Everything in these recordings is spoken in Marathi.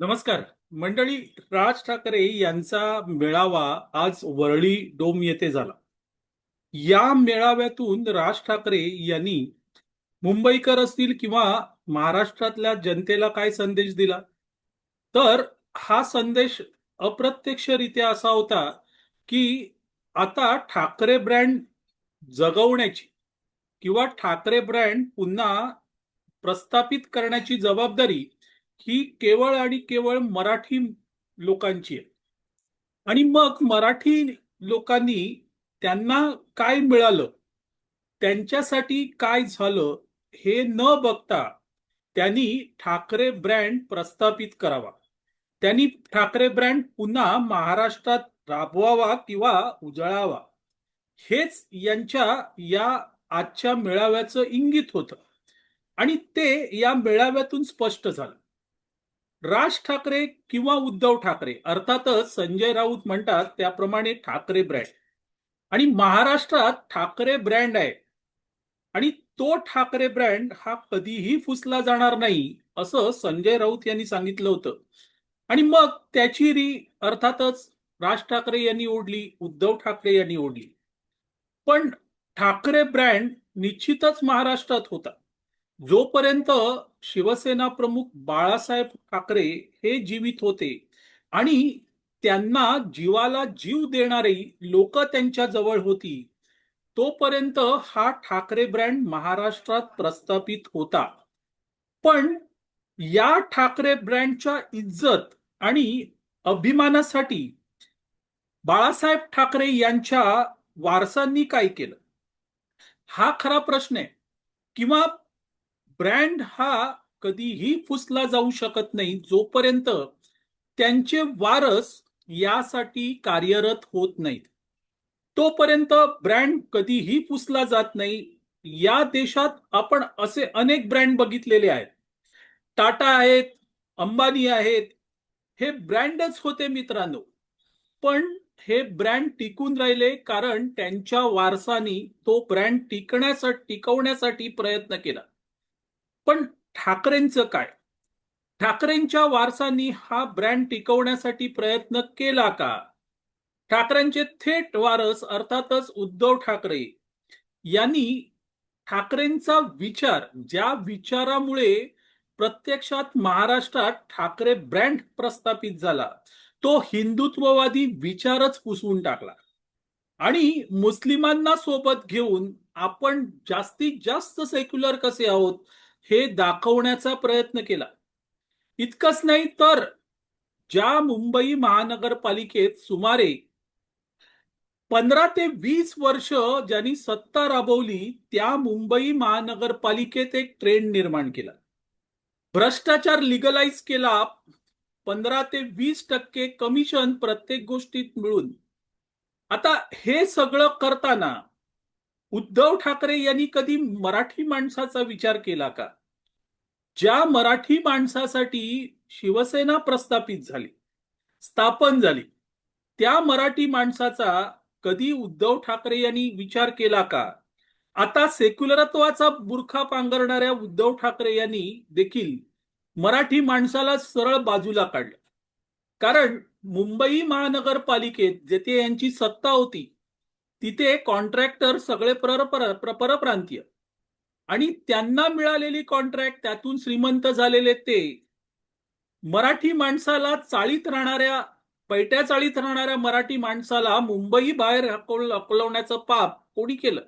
नमस्कार. मंडळी राज ठाकरे यांचा मेळावा आज वरळी डोम येथे झाला. या मेळाव्यातून राज ठाकरे यांनी मुंबईकर असतील किंवा महाराष्ट्रातल्या जनतेला काय संदेश दिला? तर हा संदेश अप्रत्यक्षरित्या असा होता की आता ठाकरे ब्रँड जगवण्याची किंवा ठाकरे ब्रँड पुन्हा प्रस्थापित करण्याची जबाबदारी ही केवळ आणि केवळ मराठी लोकांची आहे. आणि मग मराठी लोकांनी त्यांना काय मिळालं? त्यांच्यासाठी काय झालं हे न बघता त्यांनी ठाकरे ब्रँड प्रस्थापित करावा. त्यांनी ठाकरे ब्रँड पुन्हा महाराष्ट्रात राबवावा किंवा उजळावा. हेच यांच्या या आजच्या मेळाव्याचं इंगित होतं. आणि ते या मेळाव्यातून स्पष्ट झालं. राज ठाकरे किंवा उद्धव ठाकरे अर्थातच संजय राऊत म्हणतात त्याप्रमाणे ठाकरे ब्रँड आणि महाराष्ट्रात ठाकरे ब्रँड आहे. आणि तो ठाकरे ब्रँड हा कधीही फुसला जाणार नाही असं संजय राऊत यांनी सांगितलं होतं. आणि मग त्याची री अर्थातच राज ठाकरे यांनी ओढली उद्धव ठाकरे यांनी ओढली. पण ठाकरे ब्रँड निश्चितच महाराष्ट्रात होता. जोपर्यंत शिवसेना प्रमुख बाळासाहेब ठाकरे हे जीवित होते आणि त्यांना जीवाला जीव देणारी लोक त्यांच्या जवळ होती तोपर्यंत हा ठाकरे ब्रँड महाराष्ट्रात प्रस्थापित होता. पण या ठाकरे ब्रँडच्या इज्जत आणि अभिमानासाठी बाळासाहेब ठाकरे यांच्या वारसांनी काय केलं? हा खरा प्रश्न आहे. किंवा ब्रँड हा कधीही फुसला जाऊ शकत नाही जोपर्यंत त्यांचे वारस यासाठी कार्यरत होत नाहीत. तोपर्यंत ब्रँड कधीही पुसला जात नाही. या देशात आपण असे अनेक ब्रँड बघितलेले आहेत. टाटा आहेत अंबानी आहेत हे ब्रँडच होते मित्रांनो. पण हे ब्रँड टिकून राहिले कारण त्यांच्या वारसानी तो ब्रँड टिकण्यासाठी टिकवण्यासाठी प्रयत्न केला. पण ठाकरेंचं काय? ठाकरेंच्या वारसांनी हा ब्रँड टिकवण्यासाठी प्रयत्न केला का? ठाकरेंचे थेट वारस अर्थातच उद्धव ठाकरे. यांनी ठाकरेंचा विचार ज्या विचारामुळे प्रत्यक्षात महाराष्ट्रात ठाकरे ब्रँड प्रस्थापित झाला तो हिंदुत्ववादी विचारच पुसवून टाकला. आणि मुस्लिमांना सोबत घेऊन आपण जास्तीत जास्त सेक्युलर कसे आहोत? हे दाखवण्याचा प्रयत्न केला. इतकंच नाही तर ज्या मुंबई महानगरपालिकेत सुमारे पंधरा ते वीस वर्ष ज्यांनी सत्ता राबवली त्या मुंबई महानगरपालिकेत एक ट्रेंड निर्माण केला. भ्रष्टाचार लिगलाइज केला पंधरा ते वीस टक्के कमिशन प्रत्येक गोष्टीत मिळून. आता हे सगळं करताना उद्धव ठाकरे यांनी कधी मराठी माणसाचा विचार केला का? ज्या मराठी माणसासाठी शिवसेना प्रस्थापित झाली स्थापन झाली त्या मराठी माणसाचा कधी उद्धव ठाकरे यांनी विचार केला का? आता सेक्युलरत्वाचा बुरखा पांघरणाऱ्या उद्धव ठाकरे यांनी देखील मराठी माणसाला सरळ बाजूला काढलं. कारण मुंबई महानगरपालिकेत जेथे यांची सत्ता होती तिथे कॉन्ट्रॅक्टर सगळे परपर परप्रांतीय. आणि त्यांना मिळालेली कॉन्ट्रॅक्ट त्यातून श्रीमंत झालेले ते. मराठी माणसाला चाळीत राहणाऱ्या पैट्या चाळीत राहणाऱ्या मराठी माणसाला मुंबई बाहेर हकलवण्याचं पाप कोणी केलं?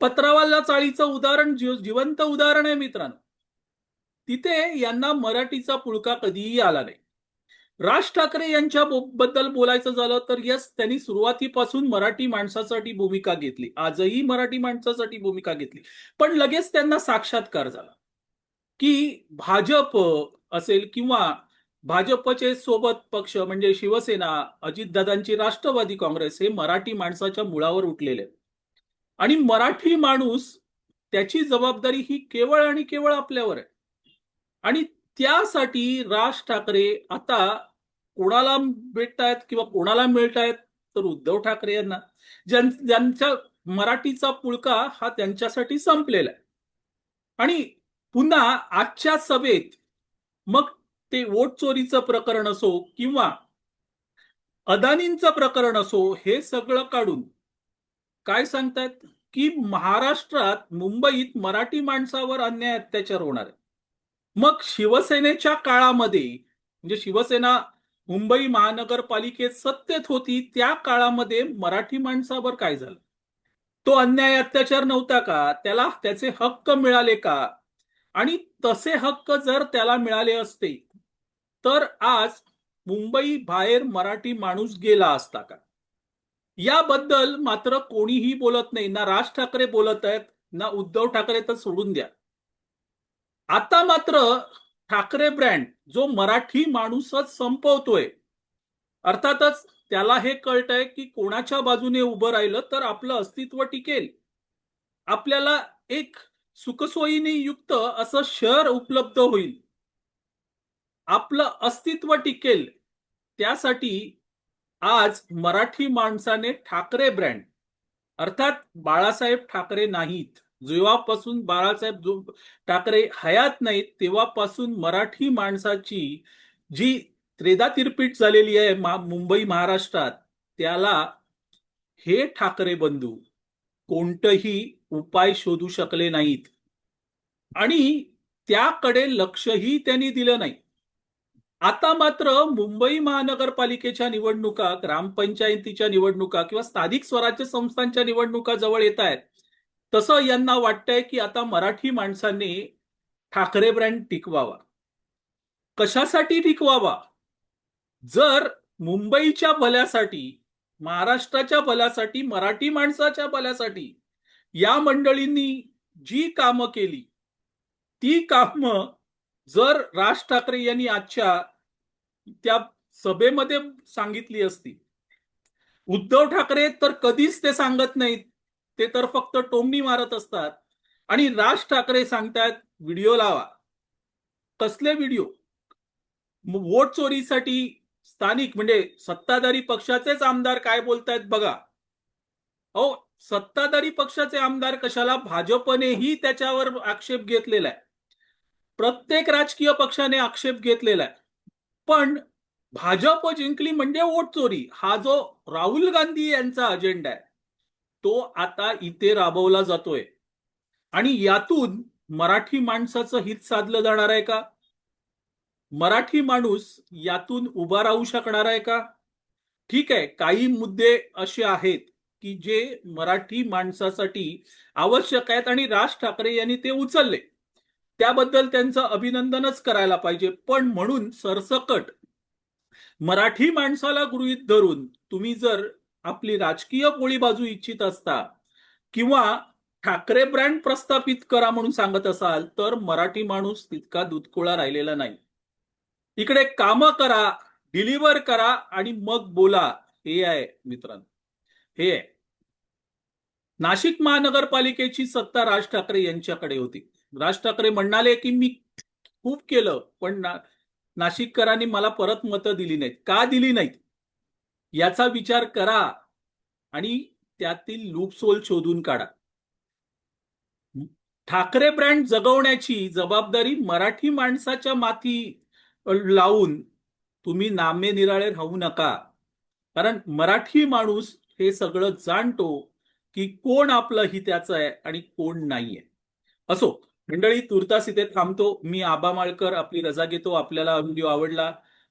पत्रावाला चाळीचं उदाहरण जिवंत उदाहरण आहे मित्रांनो. तिथे यांना मराठीचा पुळका कधीही आला नाही. राज ठाकरे यांच्या बद्दल बोलायचं झालं तर यस त्यांनी सुरुवातीपासून मराठी माणसासाठी भूमिका घेतली. आजही मराठी माणसासाठी भूमिका घेतली. पण लगेच त्यांना साक्षात्कार झाला. की भाजप असेल किंवा भाजपचे सोबत पक्ष म्हणजे शिवसेना अजितदादांची राष्ट्रवादी काँग्रेस हे मराठी माणसाच्या मुळावर उठलेले. आणि मराठी माणूस त्याची जबाबदारी ही केवळ आणि केवळ आपल्यावर आहे. आणि त्यासाठी राज ठाकरे आता कोणाला भेटतायत किंवा कोणाला मिळतायत? तर उद्धव ठाकरे यांना. ज्यांच्या मराठीचा पुळका हा त्यांच्यासाठी संपलेला आहे. आणि पुन्हा आजच्या सभेत मग ते वोट चोरीचं प्रकरण असो किंवा अदानींचं प्रकरण असो हे सगळं काढून काय सांगतायत? की महाराष्ट्रात मुंबईत मराठी माणसावर अन्याय अत्याचार होणार आहे. मग शिवसेनेच्या काळामध्ये म्हणजे शिवसेना मुंबई महानगरपालिकेत सत्तेत होती त्या काळामध्ये मराठी माणसावर काय झालं? तो अन्याय अत्याचार नव्हता का? त्याला त्याचे हक्क मिळाले का? आणि तसे हक्क जर त्याला मिळाले असते तर आज मुंबई बाहेर मराठी माणूस गेला असता का? याबद्दल मात्र कोणीही बोलत नाही ना राज ठाकरे बोलत आहेत ना उद्धव ठाकरे तर सोडून द्या. आता मात्र ठाकरे ब्रँड जो मराठी माणूसच संपवतोय अर्थातच त्याला हे कळतंय की कोणाच्या बाजूने उभं राहिलं तर आपलं अस्तित्व टिकेल. आपल्याला एक सुखसोयीने युक्त असं शहर उपलब्ध होईल. आपलं अस्तित्व टिकेल. त्यासाठी आज मराठी माणसाने ठाकरे ब्रँड अर्थात बाळासाहेब ठाकरे नाहीत. जेव्हापासून बाळासाहेब जो ठाकरे हयात नाहीत तेव्हापासून मराठी माणसाची जी त्रेदा तिरपीट झालेली आहे मा- मुंबई महाराष्ट्रात त्याला हे ठाकरे बंधू कोणतंही उपाय शोधू शकले नाहीत. आणि त्याकडे लक्षही त्यांनी दिलं नाही. आता मात्र मुंबई महानगरपालिकेच्या निवडणुका ग्रामपंचायतीच्या निवडणुका किंवा स्थानिक स्वराज्य संस्थांच्या निवडणुका जवळ येत आहेत. तसं यांना वाटतंय की आता मराठी माणसांनी ठाकरे ब्रँड टिकवावा. कशासाठी टिकवावा? जर मुंबईच्या भल्यासाठी महाराष्ट्राच्या भल्यासाठी मराठी माणसाच्या भल्यासाठी या मंडळींनी जी कामं केली ती कामं जर राज ठाकरे यांनी आजच्या त्या सभेमध्ये सांगितली असती. उद्धव ठाकरे तर कधीच ते सांगत नाहीत. ते तर फक्त टोमणी मारत असतात. आणि राज ठाकरे सांगतात व्हिडिओ लावा. कसले व्हिडिओ? वोट चोरीसाठी स्थानिक म्हणजे सत्ताधारी पक्षाचेच आमदार काय बोलतायत बघा. अहो सत्ताधारी पक्षाचे आमदार कशाला? भाजपनेही त्याच्यावर आक्षेप घेतलेला आहे. प्रत्येक राजकीय पक्षाने आक्षेप घेतलेला आहे. पण भाजप जिंकली म्हणजे वोट चोरी. हा जो राहुल गांधी यांचा अजेंडा आहे तो आता इथे राबवला जातोय. आणि यातून मराठी माणसाचं हित साधलं जाणार आहे का? मराठी माणूस यातून उभा राहू शकणार आहे का? ठीक आहे काही मुद्दे असे आहेत की जे मराठी माणसासाठी आवश्यक आहेत आणि राज ठाकरे यांनी ते उचलले. त्याबद्दल त्यांचं अभिनंदनच करायला पाहिजे. पण म्हणून सरसकट मराठी माणसाला गृहीत धरून तुम्ही जर आपली राजकीय गोळी बाजू इच्छित असता किंवा ठाकरे ब्रँड प्रस्थापित करा म्हणून सांगत असाल तर मराठी माणूस तितका दुधकोळा राहिलेला नाही. इकडे कामं करा डिलिव्हर करा आणि मग बोला. हे आहे मित्रांनो. हे आहे. नाशिक महानगरपालिकेची सत्ता राज ठाकरे यांच्याकडे होती. राज ठाकरे म्हणाले की मी खूप केलं पण ना नाशिककरांनी मला परत मतं दिली नाहीत. का दिली नाहीत? याचा विचार करा आणि त्यातील लूपसोल शोधून काढा. ठाकरे ब्रँड जगवण्याची जबाबदारी मराठी माणसाच्या माथी लावून तुम्ही नामे निराळे राहू नका. कारण मराठी माणूस हे सगळं जाणतो की कोण आपलं हित्याचं आहे आणि कोण नाहीये. असो मंडळी तुर्तास इथे थांबतो. मी आबा माळकर आपली रजा घेतो. आपल्याला व्हिडिओ आवडला